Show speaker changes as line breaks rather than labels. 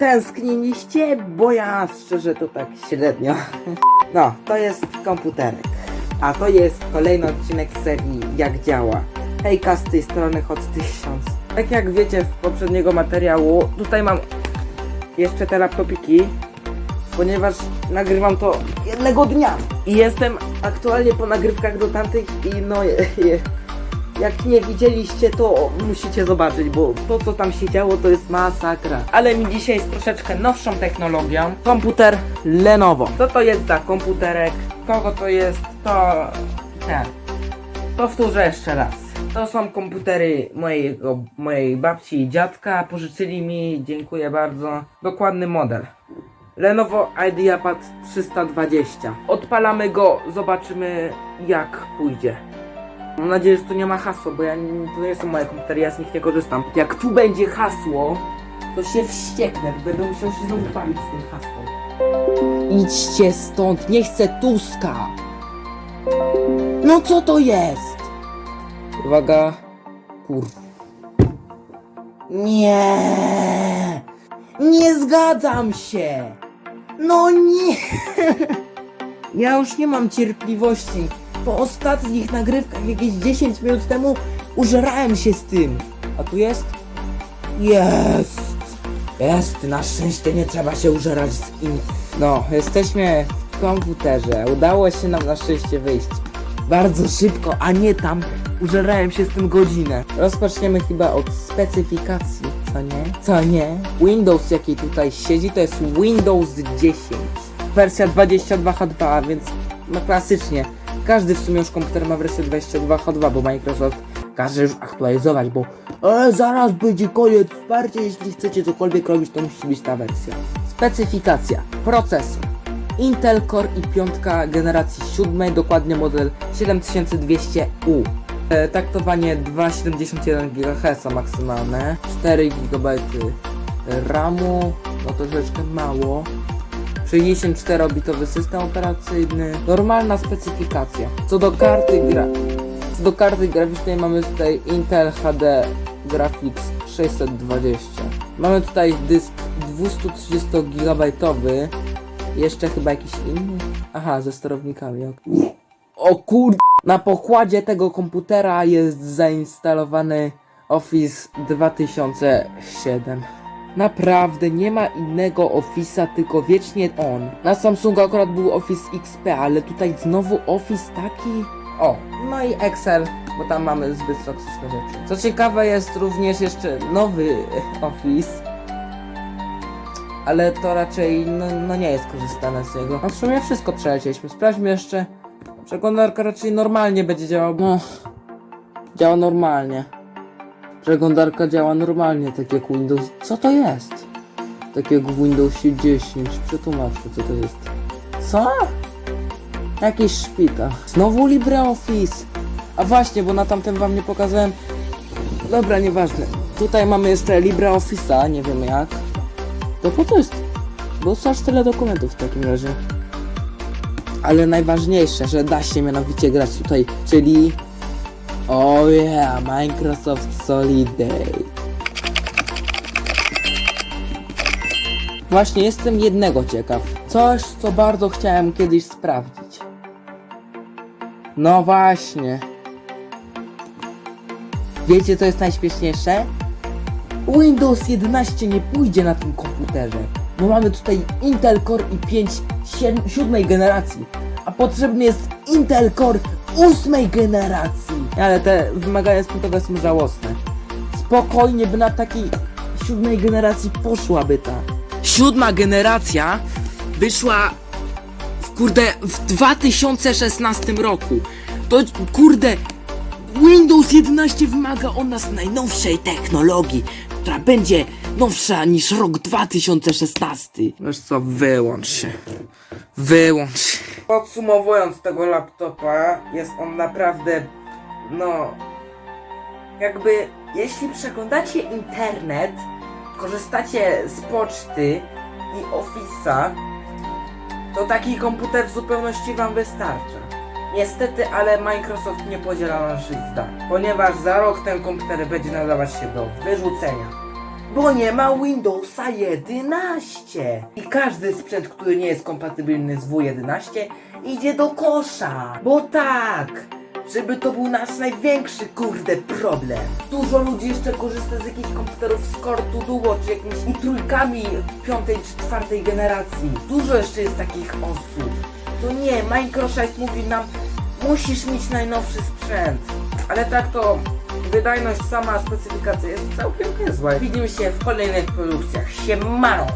tęskniliście? Bo ja szczerze to tak średnio. No, to jest komputerek. A to jest kolejny odcinek serii Jak działa. Hejka z tej strony Hot 1000. Tak jak wiecie z poprzedniego materiału, tutaj mam jeszcze te laptopiki, ponieważ nagrywam to jednego dnia. I jestem aktualnie po nagrywkach do tamtych i no je, je, jak nie widzieliście, to musicie zobaczyć, bo to co tam się działo to jest masakra. Ale mi dzisiaj z troszeczkę nowszą technologią. Komputer Lenovo. Co to jest za komputerek? Kogo to jest? To ten. Powtórzę jeszcze raz. To są komputery mojego, mojej babci i dziadka. Pożyczyli mi, dziękuję bardzo. Dokładny model. Lenovo IdeaPad 320. Odpalamy go, zobaczymy jak pójdzie. Mam nadzieję, że tu nie ma hasła, bo ja nie, to nie są moje komputery, ja z nich nie korzystam. Jak tu będzie hasło, to się wścieknę, będę musiał się znowu bawić z tym hasłem. Idźcie stąd, nie chcę Tuska! No co to jest? Uwaga. Kur... Nie! Nie zgadzam się! No nie! Ja już nie mam cierpliwości. Po ostatnich nagrywkach jakieś 10 minut temu użerałem się z tym. A tu jest? Jest! Jest, na szczęście nie trzeba się użerać z im. No, jesteśmy w komputerze. Udało się nam na szczęście wyjść. Bardzo szybko, a nie tam. Użerałem się z tym godzinę. Rozpoczniemy chyba od specyfikacji, co nie? Co nie? Windows, jaki tutaj siedzi, to jest Windows 10. Wersja 22H2, więc no klasycznie. Każdy w sumie już komputer ma wersję 22H2, bo Microsoft każe już aktualizować, bo e, zaraz będzie koniec wsparcia, jeśli chcecie cokolwiek robić, to musi być ta wersja. Specyfikacja. Procesor. Intel Core i piątka generacji siódmej, dokładnie model 7200U. E, taktowanie 2,71 GHz maksymalne, 4 GB RAMu, no troszeczkę mało. 64-bitowy system operacyjny, normalna specyfikacja. Co do karty gra... Co do karty graficznej mamy tutaj Intel HD Graphics 620. Mamy tutaj dysk 230 GB, jeszcze chyba jakiś inny. Aha, ze sterownikami. ok. O kur... Na pokładzie tego komputera jest zainstalowany Office 2007. Naprawdę nie ma innego Office'a, tylko wiecznie on. Na Samsungu akurat był Office XP, ale tutaj znowu Office taki. O, no i Excel, bo tam mamy zbyt toksyczne rzeczy. Co ciekawe jest również jeszcze nowy Office. Ale to raczej no, no nie jest korzystane z niego. No w sumie wszystko przelecieliśmy. Sprawdźmy jeszcze. Przeglądarka raczej normalnie będzie działała. No, działa normalnie. Przeglądarka działa normalnie, tak jak Windows. Co to jest? Tak jak w Windowsie 10. Przetłumaczmy, co to jest. Co? Jakiś szpital. Znowu LibreOffice. A właśnie, bo na tamten wam nie pokazałem. Dobra, nieważne. Tutaj mamy jeszcze LibreOffice'a, nie wiem jak. To po co jest? Bo aż tyle dokumentów w takim razie. Ale najważniejsze, że da się mianowicie grać tutaj, czyli Oh yeah, Microsoft Soliday. Właśnie jestem jednego ciekaw. Coś, co bardzo chciałem kiedyś sprawdzić. No właśnie. Wiecie co jest najśmieszniejsze? Windows 11 nie pójdzie na tym komputerze. Bo mamy tutaj Intel Core i5 siedm- siódmej generacji. A potrzebny jest Intel Core ósmej generacji. Ale te wymagania sprzętowe są żałosne. Spokojnie by na takiej siódmej generacji poszłaby ta. Siódma generacja wyszła w kurde w 2016 roku. To kurde Windows 11 wymaga od nas najnowszej technologii, która będzie nowsza niż rok 2016. Wiesz co, wyłącz się. Wyłącz się. Podsumowując tego laptopa, jest on naprawdę, no, jakby, jeśli przeglądacie internet, korzystacie z poczty i Office'a, to taki komputer w zupełności wam wystarcza. Niestety, ale Microsoft nie podziela naszych zdań, ponieważ za rok ten komputer będzie nadawać się do wyrzucenia. bo nie ma Windowsa 11. I każdy sprzęt, który nie jest kompatybilny z W11 idzie do kosza. Bo tak, żeby to był nasz największy kurde problem. Dużo ludzi jeszcze korzysta z jakichś komputerów z Core to Duo, czy jakimiś i trójkami piątej czy czwartej generacji. Dużo jeszcze jest takich osób. To nie, Microsoft mówi nam, musisz mieć najnowszy sprzęt. Ale tak to wydajność sama specyfikacja jest całkiem niezła. Widzimy się w kolejnych produkcjach. Siemano!